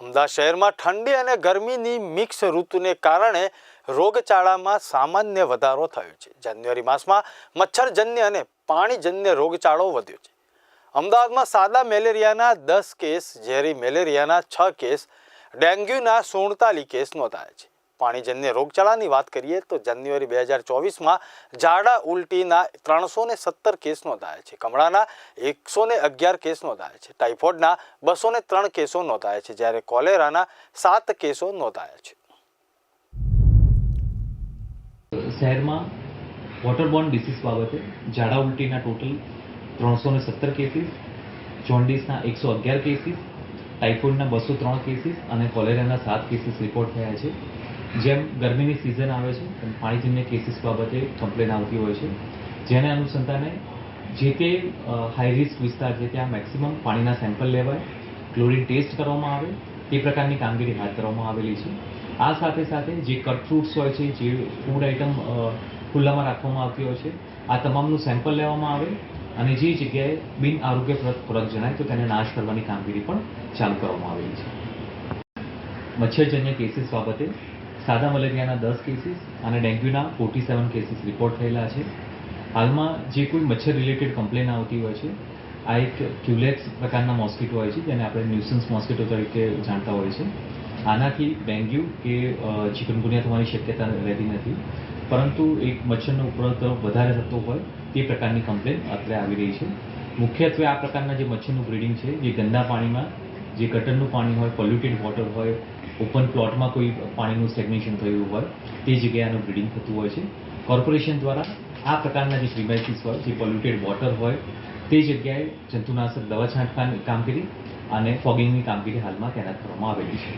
અમદાવાદ શહેરમાં ઠંડી અને ગરમીની મિક્સ ઋતુને કારણે રોગચાળામાં સામાન્ય વધારો થયો છે. જાન્યુઆરી માસમાં મચ્છરજન્ય અને પાણીજન્ય રોગચાળો વધ્યો છે. અમદાવાદમાં સાદા મેલેરિયાના દસ કેસ, ઝેરી મેલેરિયાના છ કેસ, ડેન્ગ્યુના સુડતાલીસ કેસ નોંધાયા છે. પાણીજન્ય રોગચાળાની વાત કરીએ તો જાન્યુઆરી બે હજાર ચોવીસમાં ઝાડા ઉલટીના ત્રણસો ને સત્તર કેસ નોંધાયા છે. કમળાના એકસો ને અગિયાર કેસ નોંધાયા છે. ટાઇફોઇડના બસો ને ત્રણ કેસો નોંધાયા છે, જ્યારે કોલેરાના સાત કેસો નોંધાયા છે. શહેરમાં વોટરબોર્ન ડિસીઝ બાબતે ઝાડા ઉલટીના ટોટલ ત્રણસો ને સત્તર કેસીસ, જોન્ડિસના એકસો અગિયાર કેસીસ, ટાઇફોઇડના બસો ત્રણ કેસીસ અને કોલેરાના સાત કેસીસ રિપોર્ટ થયા છે. જેમ ગરમીની સિઝન આવે છે પાણીજન્ય કેસીસ બાબતે કમ્પ્લેન આવતી હોય છે. જેને અનુસંધાને જે તે હાઈ રિસ્ક વિસ્તાર છે, ત્યાં મેક્સિમમ પાણીના સેમ્પલ લેવાય ક્લોરિન ટેસ્ટ કરવામાં આવે, તે પ્રકારની કામગીરી હાથ ધરવામાં આવેલી છે. આ સાથે સાથે જે કટ ફ્રૂટ્સ હોય છે, જે ફૂડ આઇટમ ખુલ્લામાં રાખવામાં આવતી હોય છે, આ તમામનું સેમ્પલ લેવામાં આવે અને જે જગ્યાએ બિન આરોગ્યપ્રદ ખોરાક જણાય, તો તેને નાશ કરવાની કામગીરી પણ ચાલુ કરવામાં આવેલી છે. મચ્છરજન્ય કેસીસ બાબતે સાદા મલેરિયાના દસ કેસીસ અને ડેન્ગ્યુના ફોર્ટી સેવન કેસીસ રિપોર્ટ થયેલા છે. હાલમાં જે કોઈ મચ્છર રિલેટેડ કમ્પ્લેન આવતી હોય છે, આ એક ક્યુલેક્સ પ્રકારના મોસ્કીટો હોય છે, જેને આપણે ન્યુસન્સ મોસ્કીટો તરીકે જાણતા હોય છે આનાથી ડેન્ગ્યુ કે ચિકનગુનિયા થવાની શક્યતા રહેતી નથી. પરંતુ એક મચ્છરનો ઉપદ્રવ વધારે થતો હોય તે પ્રકારની કમ્પ્લેન અત્યારે આવી રહી છે. મુખ્યત્વે આ પ્રકારના જે મચ્છરનું બ્રીડિંગ છે, જે ગંદા પાણીમાં જે ગટરનું પાણી હોય પોલ્યુટેડ વોટર હોય ઓપન પ્લોટમાં કોઈ પાણીનું સ્ટેગ્નેશન થયું હોય, તે જગ્યાનું બ્રીડિંગ થતું હોય છે. કોર્પોરેશન દ્વારા આ પ્રકારના જે પ્રિમાઇસીસ હોય, જે પોલ્યુટેડ વોટર હોય, તે જગ્યાએ જંતુનાશક દવા છાંટવાની કામગીરી અને ફોગિંગની કામગીરી હાલમાં તૈનાત કરવામાં આવેલી છે.